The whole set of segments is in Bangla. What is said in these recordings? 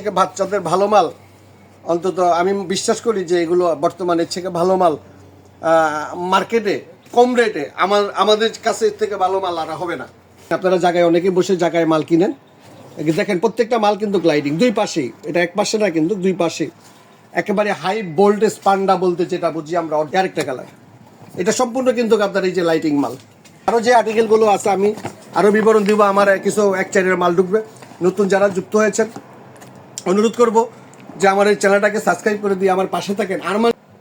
থেকে বাচ্চাদের ভালো মাল। অন্তত আমি বিশ্বাস করি যে এগুলো বর্তমানে থেকে ভালো মাল মার্কেটে, কম রেটে আমার, আমাদের কাছে থেকে ভালো মাল আর হবে না। আপনারা জায়গায় অনেকে বসে জায়গায় মাল কিনেন। দেখেন, প্রত্যেকটা মাল কিন্তু গ্লাইডিং দুই পাশেই। এটা এক পাশে না কিন্তু দুই পাশে একেবারে হাই ভোল্টেজ পান্ডা বলতে যেটা বুঝি আমরা আরেকটা কালার এটা সম্পূর্ণ কিন্তু আপনার এই যে লাইটিং মাল। আরও যে আর্টিকেলগুলো আছে, আমি আরও বিবরণ দিব, আমার কিছু এক চারের মাল ঢুকবে। নতুন যারা যুক্ত হয়েছেন অনুরোধ করব যে আমার এই চ্যানেলটাকে সাবস্ক্রাইব করে দিয়ে আমার পাশে থাকেন। আর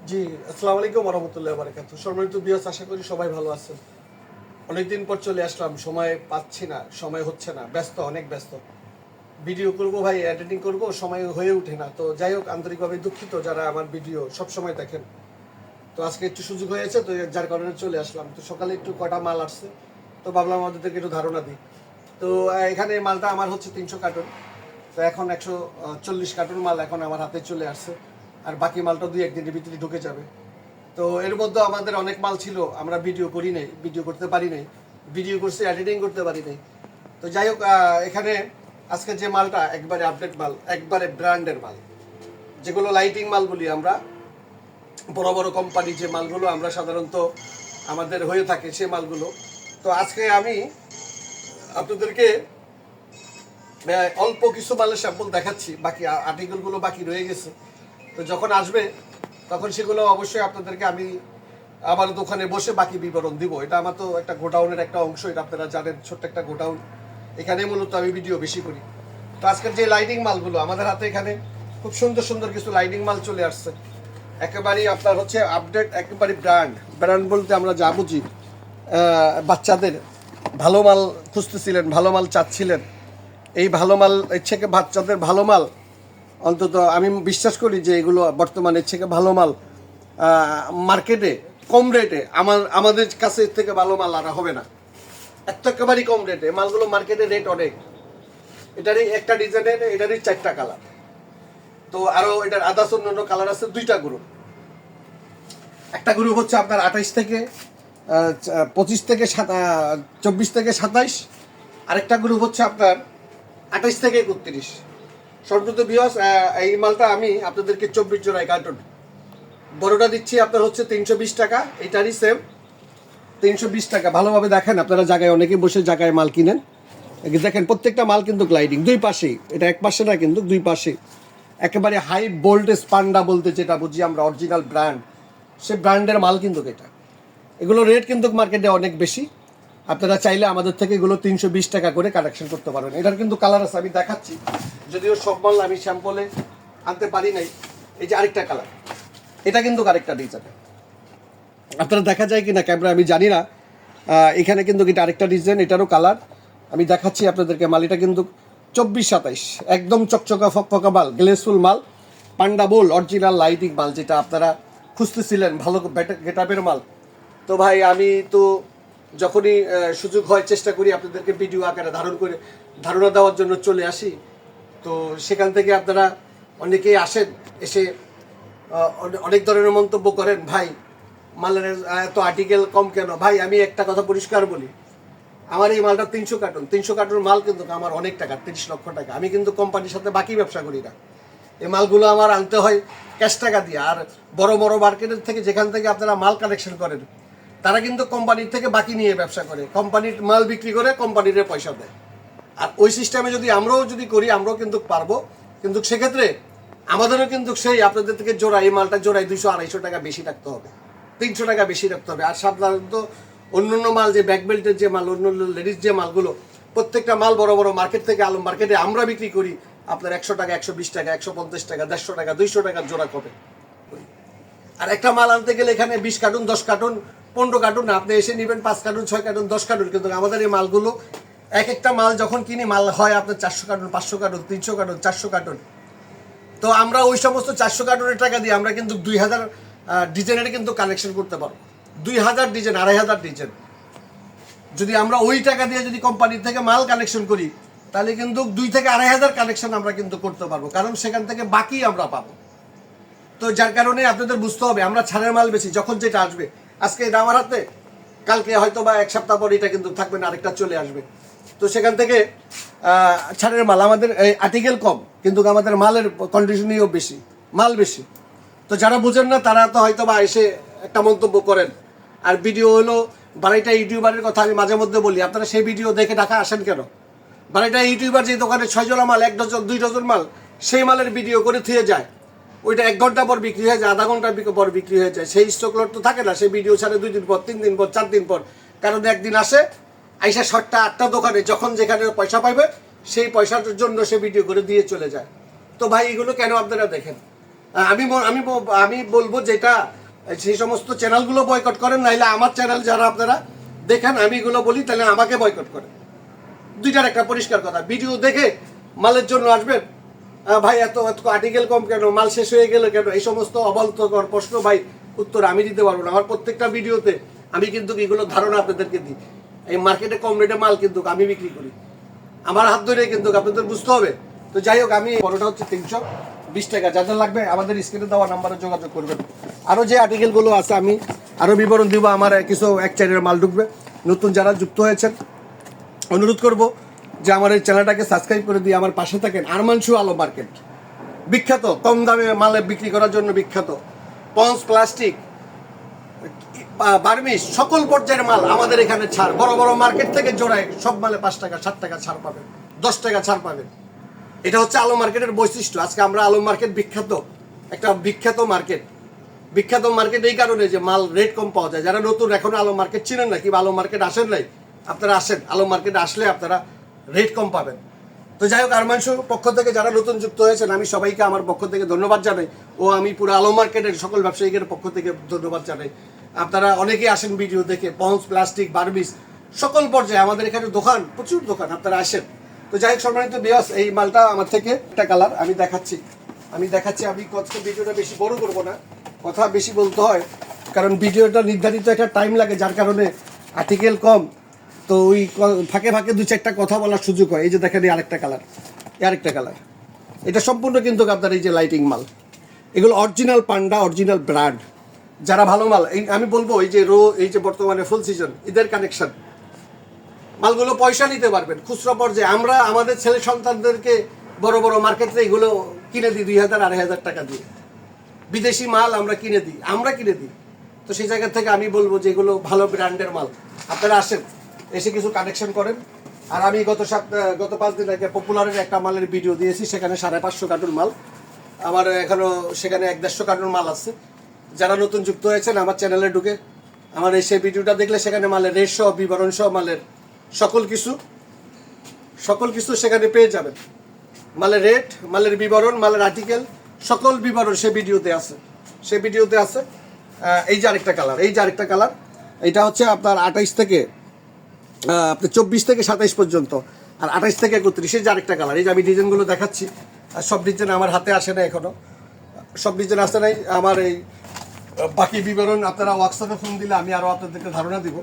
জি আসসালামু আলাইকুম রহমতুল্লাহ বারাকাতু সম্মানিত বিয়াস আশা করি সবাই ভালো আছেন। অনেকদিন পর চলে আসলাম, সময় পাচ্ছি না, সময় হচ্ছে না, ব্যস্ত, অনেক ব্যস্ত। ভিডিও করব ভাই এডিটিং করব, সময় হয়ে ওঠে না। তো যাই হোক, আন্তরিকভাবে দুঃখিত যারা আমার ভিডিও সব সময় দেখেন। তো আজকে একটু সুযোগ হয়েছে, তো যার কারণে চলে আসলাম। তো সকালে একটু কটা মাল আসছে, তো ভাবলাম আমাদের থেকে একটু ধারণা দিই। তো এখানে মালটা আমার হচ্ছে তিনশো কার্টুন। তো এখন একশো চল্লিশ কার্টুন মাল এখন আমার হাতে চলে আসছে। আর বাকি মালটা দুই একদিনের ভিতরে ঢুকে যাবে। তো এর মধ্যে আমাদের অনেক মাল ছিল, আমরা ভিডিও করি নাই, ভিডিও করতে পারি নাই, ভিডিও করছি এডিটিং করতে পারি নাই। তো যাই হোক এখানে আজকে যে মালটা, একবারে আপডেট মাল, একবারে ব্র্যান্ডের মাল। যেগুলো লাইটিং মাল বলি আমরা, বড় বড় কোম্পানি যে মালগুলো আমরা সাধারণত আমাদের হয়ে থাকে সে মালগুলো। তো আজকে আমি আপনাদেরকে অল্প কিছু মালের স্যাম্পল দেখাচ্ছি, বাকি আর্টিকেলগুলো বাকি রয়ে গেছে। তো যখন আসবে, তখন সেগুলো অবশ্যই আপনাদেরকে আমি আমার দোকানে বসে বাকি বিবরণ দিব। এটা আমার তো একটা গোডাউনের একটা অংশ, এটা আপনারা জানেন, ছোট্ট একটা গোডাউন। এখানে মূলত আমি ভিডিও বেশি করি। তো আজকের যে লাইটিং মালগুলো, আমাদের হাতে এখানে খুব সুন্দর সুন্দর কিছু লাইটিং মাল চলে আসছে। একেবারেই আপনার হচ্ছে আপডেট একেবারে ব্র্যান্ড ব্র্যান্ড বলতে আমরা যা বুঝি বাচ্চাদের ভালো মাল খুঁজতেছিলেন, ভালো মাল চাচ্ছিলেন। এই ভালো মাল, এর থেকে বাচ্চাদের ভালো মাল, অন্তত আমি বিশ্বাস করি যে এগুলো বর্তমানে এর থেকে ভালো মাল মার্কেটে, কম রেটে, আমার, আমাদের কাছে এর থেকে ভালো মাল আর হবে না। এত একেবারেই কম রেটে মালগুলো মার্কেটে রেট অনেক। এটারই একটা ডিজাইনের, এটারই চারটা কালার। তো আরও এটার আদার্স অন্যান্য কালার আছে, দুইটা গ্রুপ একটা গ্রুপ হচ্ছে আপনার আঠাইশ থেকে পঁচিশ থেকে সাতা চব্বিশ থেকে সাতাইশ। আরেকটা গ্রুপ হচ্ছে আপনার আঠাইশ থেকে একত্রিশ। সর্বপ্রথম বিহস এই মালটা আমি আপনাদেরকে চব্বিশ জোড়ায় কার্টুন। বড়টা দিচ্ছি, আপনার হচ্ছে তিনশো বিশ টাকা। এটারই সেম তিনশো বিশ টাকা। ভালোভাবে দেখেন, আপনারা জায়গায় অনেকে বসে জায়গায় মাল কিনেন। দেখেন, প্রত্যেকটা মাল কিন্তু গ্লাইডিং দুই পাশেই। এটা এক পাশে না, কিন্তু দুই পাশে। একেবারে হাই ভোল্টেজ পান্ডা বলতে যেটা বুঝি আমরা অরিজিনাল ব্র্যান্ড সে ব্র্যান্ডের মাল কিন্তু এটা। এগুলো রেট কিন্তু মার্কেটে অনেক বেশি। আপনারা চাইলে আমাদের থেকে এগুলো তিনশো বিশ টাকা করে কালেকশন করতে পারবেন এটার কিন্তু কালার আছে, আমি দেখাচ্ছি। যদিও সব মাল আমি স্যাম্পলে আনতে পারি নাই। এই যে আরেকটা কালার এটা কিন্তু আরেকটা ডিজাইন আপনারা দেখা যায় কি না ক্যামেরা আমি জানি না। এখানে কিন্তু এটা আরেকটা ডিজাইন এটারও কালার আমি দেখাচ্ছি আপনাদেরকে মাল, এটা কিন্তু চব্বিশ সাতাইশ। একদম চকচকা, ফকফকা মাল গ্লেসফুল মাল। পান্ডা বোল অরিজিনাল লাইটিং মাল যেটা আপনারা খুঁজতেছিলেন, ভালো গেটাপের মাল। তো ভাই, আমি তো যখনই সুযোগ হয়, চেষ্টা করি আপনাদেরকে ভিডিও আকারে ধারণ করে, ধারণা দেওয়ার জন্য চলে আসি। তো সেখান থেকে আপনারা অনেকেই আসেন, এসে অনেক ধরনের মন্তব্য করেন, ভাই, মালের এত আর্টিকেল কম কেন? ভাই, আমি একটা কথা পরিষ্কার বলি। আমার এই মালটা তিনশো কার্টুন। তিনশো কার্টুন মাল কিন্তু আমার অনেক টাকা, তিরিশ লক্ষ টাকা। আমি কিন্তু কোম্পানির সাথে বাকি ব্যবসা করি না। এই মালগুলো আমার আনতে হয় ক্যাশ টাকা দিয়ে। আর বড় বড় মার্কেটের থেকে যেখান থেকে আপনারা মাল কালেকশন করেন তারা কিন্তু কোম্পানির থেকে বাকি নিয়ে ব্যবসা করে। কোম্পানির মাল বিক্রি করে কোম্পানির পয়সা দেয়। আর ওই সিস্টেমে যদি আমরাও যদি করি, আমরাও কিন্তু পারব। কিন্তু সেক্ষেত্রে আমাদেরও কিন্তু সেই আপনাদের থেকে জোড়া, এই মালটা জোড়ায় দুইশো, আড়াইশো টাকা বেশি রাখতে হবে। তিনশো টাকা বেশি রাখতে হবে। আর সাধারণত অন্য অন্য মাল যে ব্যাক বেল্টের যে মাল অন্য অন্য লেডিস যে মালগুলো, প্রত্যেকটা মাল বড় বড় মার্কেট থেকে আলম মার্কেটে আমরা বিক্রি করি। আপনার একশো টাকা, একশো বিশ টাকা, একশো পঞ্চাশ টাকা, দেড়শো টাকা, দুইশো টাকার জোড়া কবে আর একটা মাল আনতে গেলে এখানে বিশ কার্টুন, দশ কার্টুন পনেরো কার্টুন, আপনি এসে নেবেন পাঁচ কার্টুন, ছয় কার্টুন, দশ কার্টুন। কিন্তু আমাদের এই মালগুলো, এক একটা মাল যখন কিনি, মাল হয় আপনার চারশো কার্টুন, পাঁচশো কার্টুন, তিনশো কার্টুন, চারশো কার্টুন। তো আমরা ওই সমস্ত চারশো কার্টুনের টাকা দিয়ে আমরা কিন্তু দুই হাজার ডিজাইনের কিন্তু কালেকশন করতে পারব। দুই হাজার ডিজাইন, আড়াই হাজার ডিজাইন। যদি আমরা ওই টাকা দিয়ে যদি কোম্পানির থেকে মাল কালেকশন করি, তাহলে কিন্তু দুই থেকে আড়াই হাজার কালেকশন আমরা কিন্তু করতে পারব। কারণ সেখান থেকে বাকি আমরা পাবো। তো যার কারণে আপনাদের বুঝতে হবে, আমরা ছাড়ের মাল বেশি, যখন যেটা আসবে আজকে এটা আমার হাতে, কালকে হয়তো বা এক সপ্তাহ পর এটা কিন্তু থাকবে না, আরেকটা চলে আসবে। তো সেখান থেকে ছাড়ের মাল, আমাদের এই আর্টিকেল কম, কিন্তু আমাদের মালের কন্ডিশনিও বেশি, মাল বেশি। তো যারা বুঝেন না, তারা তো হয়তো বা এসে একটা মন্তব্য করেন। আর ভিডিও হলো, বাড়িটা ইউটিউবারের কথা আমি মাঝে মধ্যে বলি, আপনারা সেই ভিডিও দেখে ঢাকা আসেন কেন? বাড়িটা ইউটিউবার যে দোকানে ছয় জোড়া মাল, এক ডজন, দুই ডজন মাল, সেই মালের ভিডিও করে থুয়ে যায়। ওইটা এক ঘণ্টা পর বিক্রি হয়ে যায়, আধা ঘণ্টা বিক- পর বিক্রি হয়ে যায়। সেই স্টক লট তো থাকে না, সেই ভিডিও ছাড়ে দুই দিন পর, তিন দিন পর, চার দিন পর। কারণ একদিন আসে, আইসা সাতটা, আটটা দোকানে, যখন যেখানে পয়সা পাইবে, সেই পয়সাটার জন্য সে ভিডিও করে দিয়ে চলে যায়। তো ভাই, এগুলো কেন আপনারা দেখেন? আমি আমি আমি বলব যেটা সেই সমস্ত চ্যানেলগুলো বয়কট করেন, নাইলে আমার চ্যানেল যারা আপনারা দেখেন, আমি এগুলো বলি, তাহলে আমাকে বয়কট করেন। দুইটার একটা পরিষ্কার কথা ভিডিও দেখে মালের জন্য আসবেন ভাই, এত এত আর্টিকেল কম কেন? মাল শেষ হয়ে গেল কেন? এই সমস্ত অবলতকর প্রশ্ন ভাই, উত্তর আমি দিতে পারব না। আমার প্রত্যেকটা ভিডিওতে আমি কিন্তু এগুলো ধারণা আপনাদেরকে দিই। এই মার্কেটে কম রেটে মাল কিন্তু আমি বিক্রি করি। আমার হাত ধরে কিন্তু আপনাদের বুঝতে হবে। তো যাই হোক, আমি বড়টা হচ্ছে তিনশো বিশ টাকা। যাদের লাগবে, আমাদের স্ক্রিনে দেওয়া নাম্বারে যোগাযোগ করবেন। আরও যে আর্টিকেলগুলো আছে, আমি আরও বিবরণ দিব। আমার কিছু এক চাইনের মাল ঢুকবে। নতুন যারা যুক্ত হয়েছেন, অনুরোধ করব যে আমার এই চ্যানেলটাকে সাবস্ক্রাইব করে দিয়ে আমার পাশে থাকেন আরমানসু আলো মার্কেট। বিখ্যাত, কম দামে মালে বিক্রি করার জন্য বিখ্যাত। পন্স প্লাস্টিক বার্মিস সকল পর্যায়ের মাল আমাদের এখানে ছাড়। বড় বড় মার্কেট থেকে জোড়ায় সব মালে পাঁচ টাকা, সাত টাকা ছাড় পাবেন, দশ টাকা ছাড় পাবেন। এটা হচ্ছে আলো মার্কেটের বৈশিষ্ট্য। আজকে আমরা আলো মার্কেট বিখ্যাত, একটা বিখ্যাত মার্কেট। বিখ্যাত মার্কেট এই কারণে যে মাল রেট কম পাওয়া যায়। যারা নতুন এখন আলো মার্কেট চিনেন না কিংবা আলো মার্কেট আসেন নাই, আপনারা আসেন। আলো মার্কেট আসলে আপনারা রেট কম পাবেন। তো যাই হোক আরমাংশুর পক্ষ থেকে যারা নতুন যুক্ত হয়েছেন, আমি সবাইকে আমার পক্ষ থেকে ধন্যবাদ জানাই ও আমি পুরো আলো মার্কেটের সকল ব্যবসায়ীদের পক্ষ থেকে ধন্যবাদ জানাই। আপনারা অনেকেই আসেন ভিডিও দেখে পন্স প্লাস্টিক বার্বিস সকল পর্যায়ে আমাদের এখানে দোকান, প্রচুর দোকান, আপনারা আসেন। তো যাই হোক, সম্মানিত বিয়াস এই মালটা আমার থেকে, একটা কালার আমি দেখাচ্ছি। আমি দেখাচ্ছি, আমি কত ভিডিওটা বেশি বড় করব না, কথা বেশি বলতে হয়, কারণ ভিডিওটা নির্ধারিত একটা টাইম লাগে, যার কারণে আর্টিকেল কম তো ওই ফাঁকে ফাঁকে দু চারটা কথা বলার সুযোগ হয়। এই যে দেখেন এই আরেকটা কালার এই আরেকটা কালার এটা সম্পূর্ণ কিন্তু আপনার এই যে লাইটিং মাল। এগুলো অরিজিনাল পান্ডা অরিজিনাল ব্র্যান্ড যারা ভালো মাল, এই আমি বলব, এই যে রো এই যে বর্তমানে ফুল সিজন এদের কানেকশন মালগুলো পয়সা নিতে পারবেন, খুচরো পর্যায়ে। আমরা আমাদের ছেলে সন্তানদেরকে বড় বড় মার্কেটে এগুলো কিনে দিই, দুই হাজার, আড়াই হাজার টাকা দিয়ে। বিদেশি মাল আমরা কিনে দিই, আমরা কিনে দিই। তো সেই জায়গা থেকে আমি বলব যে এগুলো ভালো ব্র্যান্ডের মাল। আপনারা আসেন। এসে কিছু কানেকশন করেন। আর আমি গত সপ্তাহ গত পাঁচ দিন আগে পপুলারের একটা মালের ভিডিও দিয়েছি, সেখানে সাড়ে পাঁচশো কার্টুন মাল। আমার এখনও সেখানে এক দেড়শো কার্টুন মাল আছে। যারা নতুন যুক্ত হয়েছেন, আমার চ্যানেলে ঢুকে, আমার এই সেই ভিডিওটা দেখলে সেখানে মালের রেট সহ, বিবরণ সহ মালের সকল কিছু সকল কিছু সেখানে পেয়ে যাবেন। মালের রেট মালের বিবরণ, মালের আর্টিকেল সকল বিবরণ সে ভিডিওতে আছে। সে ভিডিওতে আছে এই যে আরেকটা কালার এই যে আরেকটা কালার এটা হচ্ছে আপনার আঠাইশ থেকে আপনার চব্বিশ থেকে সাতাইশ পর্যন্ত। আর আঠাইশ থেকে একত্রিশ যে আরেকটা কালার এই যে আমি ডিজাইনগুলো দেখাচ্ছি, আর সব ডিজাইন আমার হাতে আসে না এখনও সব ডিজাইন আসে নাই, আমার এই বাকি বিবরণ আপনারা হোয়াটসঅ্যাপে ফোন দিলে আমি আরও আপনাদেরকে ধারণা দিব।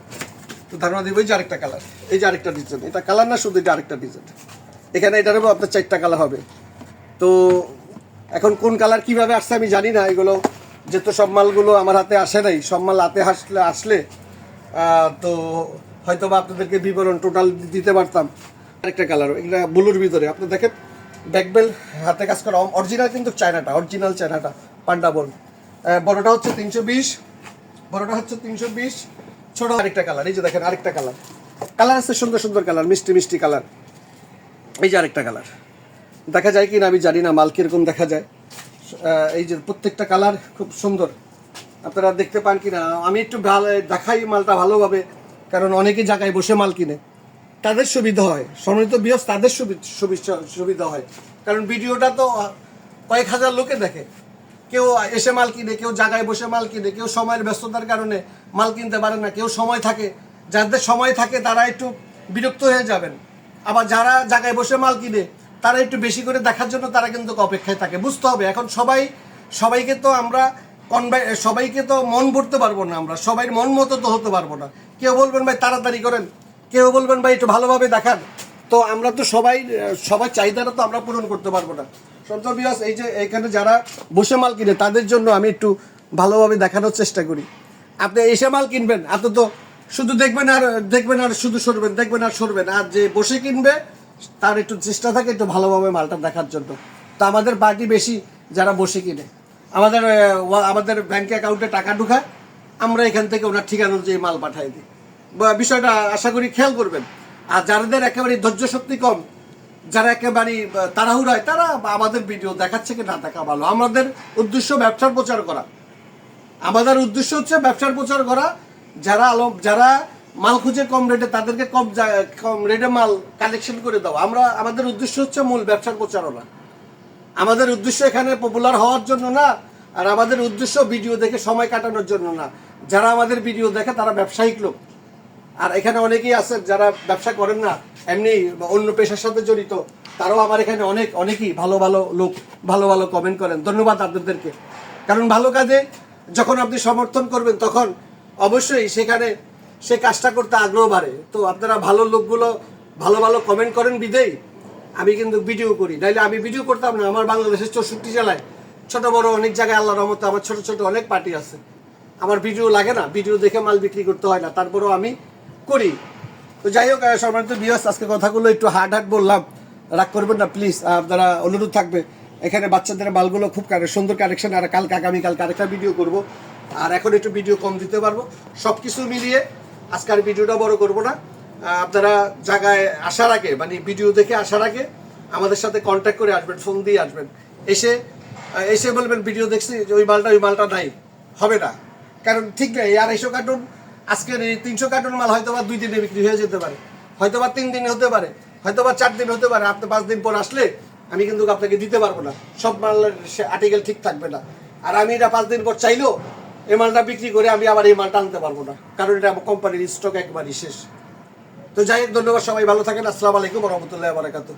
তো ধারণা দিব, এই যে আরেকটা কালার এই যে আরেকটা ডিজাইন এটা কালার না শুধু এটা আরেকটা ডিজাইন এখানে এটারও আপনার চারটা কালার হবে। তো এখন কোন কালার কীভাবে আসছে আমি জানি না, এগুলো যেহেতু সব মালগুলো আমার হাতে আসে নাই, সব মাল হাতে আসলে আসলে তো হয়তো বা আপনাদেরকে বিবরণ টোটাল দিতে পারতাম। আরেকটা কালার এগুলো ব্লুর ভিতরে। আপনি দেখেন ব্যাকবেল হাতে কাজ করা অরিজিনাল কিন্তু চায়নাটা অরিজিনাল চায়নাটা, পান্ডা বল। বড়টা হচ্ছে তিনশো বিশ, বড়টা হচ্ছে তিনশো বিশ, ছোট আরেকটা কালার এই যে দেখেন আরেকটা কালার কালার আছে সুন্দর সুন্দর কালার মিষ্টি মিষ্টি কালার এই যে আরেকটা কালার দেখা যায় কি না আমি জানি না, মাল কীরকম দেখা যায়। এই যে প্রত্যেকটা কালার খুব সুন্দর। আপনারা দেখতে পান কি না আমি একটু ভালো দেখাই মালটা ভালোভাবে। কারণ অনেকে জায়গায় বসে মাল কিনে। তাদের সুবিধা হয়। সম্মানিত বিয়স তাদের সুবি- সুবিধা সুবিধা হয়। কারণ ভিডিওটা তো কয়েক হাজার লোকে দেখে। কেউ এসে মাল কিনে, কেউ জায়গায় বসে মাল কিনে, কেউ সময়ের ব্যস্ততার কারণে মাল কিনতে পারে না, কেউ সময় থাকে। যাদের সময় থাকে, তারা একটু বিরক্ত হয়ে যাবেন। আবার যারা জায়গায় বসে মাল কিনে, তারা একটু বেশি করে দেখার জন্য তারা কিন্তু অপেক্ষায় থাকে। বুঝতে হবে, এখন সবাই, সবাইকে তো আমরা কনভাই সবাইকে তো মন ভরতে পারব না আমরা। সবাই মন মতো তো হতে পারব না। কেউ বলবেন, ভাই, তাড়াতাড়ি করেন। কেউ বলবেন, ভাই, একটু ভালোভাবে দেখান। তো আমরা তো সবাই, সবার চাহিদাটা তো আমরা পূরণ করতে পারব না। সন্তর বিয়াস, এই যে এখানে যারা বসে মাল কিনে, তাদের জন্য আমি একটু ভালোভাবে দেখানোর চেষ্টা করি। আপনি এসে মাল কিনবেন আপনি তো শুধু দেখবেন আর দেখবেন আর শুধু সরবেন, দেখবেন আর সরবেন। আর যে বসে কিনবে, তার একটু চেষ্টা থাকে একটু ভালোভাবে মালটা দেখার জন্য। তো আমাদের পার্টি বেশি যারা বসে কিনে, আমাদের আমাদের ব্যাংক অ্যাকাউন্টে টাকা ঢুকায় আমরা এখান থেকে ওনার ঠিকানা অনুযায়ী মাল পাঠাই দিই। বা বিষয়টা আশা করি খেয়াল করবেন। আর যাদের একেবারে ধৈর্য শক্তি কম, যারা একেবারে তাড়াহুড়ায় তারা আমাদের ভিডিও দেখাচ্ছে কি না দেখা ভালো। আমাদের উদ্দেশ্য ব্যবসার প্রচার করা। আমাদের উদ্দেশ্য হচ্ছে ব্যবসার প্রচার করা। যারা আলম যারা মাল খুঁজে কম রেটে, তাদেরকে কম কম রেটে মাল কালেকশন করে দাও। আমরা, আমাদের উদ্দেশ্য হচ্ছে মূল ব্যবসার প্রচারণা। আমাদের উদ্দেশ্য এখানে পপুলার হওয়ার জন্য না, আর আমাদের উদ্দেশ্য ভিডিও দেখে সময় কাটানোর জন্য না। যারা আমাদের ভিডিও দেখে, তারা ব্যবসায়িক লোক। আর এখানে অনেকেই আছেন যারা ব্যবসা করেন না, এমনি অন্য পেশার সাথে জড়িত, তারাও আমার এখানে অনেক, অনেকেই ভালো ভালো লোক, ভালো ভালো কমেন্ট করেন। ধন্যবাদ আপনাদেরকে। কারণ ভালো কাজে যখন আপনি সমর্থন করবেন, তখন অবশ্যই সেখানে সে কাজটা করতে আগ্রহ বাড়ে। তো আপনারা ভালো লোকগুলো ভালো ভালো কমেন্ট করেন বিদেই আমি কিন্তু ভিডিও করি। নাইলে আমি ভিডিও করতাম না। আমার বাংলাদেশের চৌষট্টি জেলায় ছোট, বড় অনেক জায়গায় আল্লাহ রহমতে আমার ছোট ছোট অনেক পার্টি আছে। আমার ভিডিও লাগে না, ভিডিও দেখে মাল বিক্রি করতে হয় না, তারপরেও আমি করি। তো যাই হোক সম্মানিত বিয়াস আজকে কথাগুলো একটু হার্ড হার্ড বললাম। রাগ করবেন না প্লিজ আপনারা অনুরোধ থাকবে। এখানে বাচ্চাদের মালগুলো খুব সুন্দর কালেকশন আর কালকে আগামীকালকে আরেকটা ভিডিও করব। আর এখন একটু ভিডিও কম দিতে পারব। সব কিছু মিলিয়ে আজকের ভিডিওটা বড় করব না। আপনারা জায়গায় আসার আগে মানে ভিডিও দেখে আসার আগে আমাদের সাথে কন্ট্যাক্ট করে আসবেন ফোন দিয়ে আসবেন। এসে এসে বলবেন ভিডিও দেখছি যে ওই মালটা ওই মালটা নাই। হবে না। কারণ ঠিক নেই আড়াইশো কার্টুন আজকের এই তিনশো কার্টুন মাল হয়তো বা দুই দিনে বিক্রি হয়ে যেতে পারে হয়তো বা তিন দিনে হতে পারে হয়তো বা চার দিন হতে পারে, আপনি পাঁচ দিন পর আসলে আমি কিন্তু আপনাকে দিতে পারব না, সব মালের আর্টিকেল ঠিক থাকবে না। আর আমি এটা পাঁচ দিন পর চাইলেও এই মালটা বিক্রি করে আমি আবার এই মালটা আনতে পারব না, কারণ এটা আমার কোম্পানির স্টক একবারই শেষ। তো যাই হোক, ধন্যবাদ সবাই, ভালো থাকেন, আসসালামু আলাইকুম রহমতুল্লাহ বারাকাতু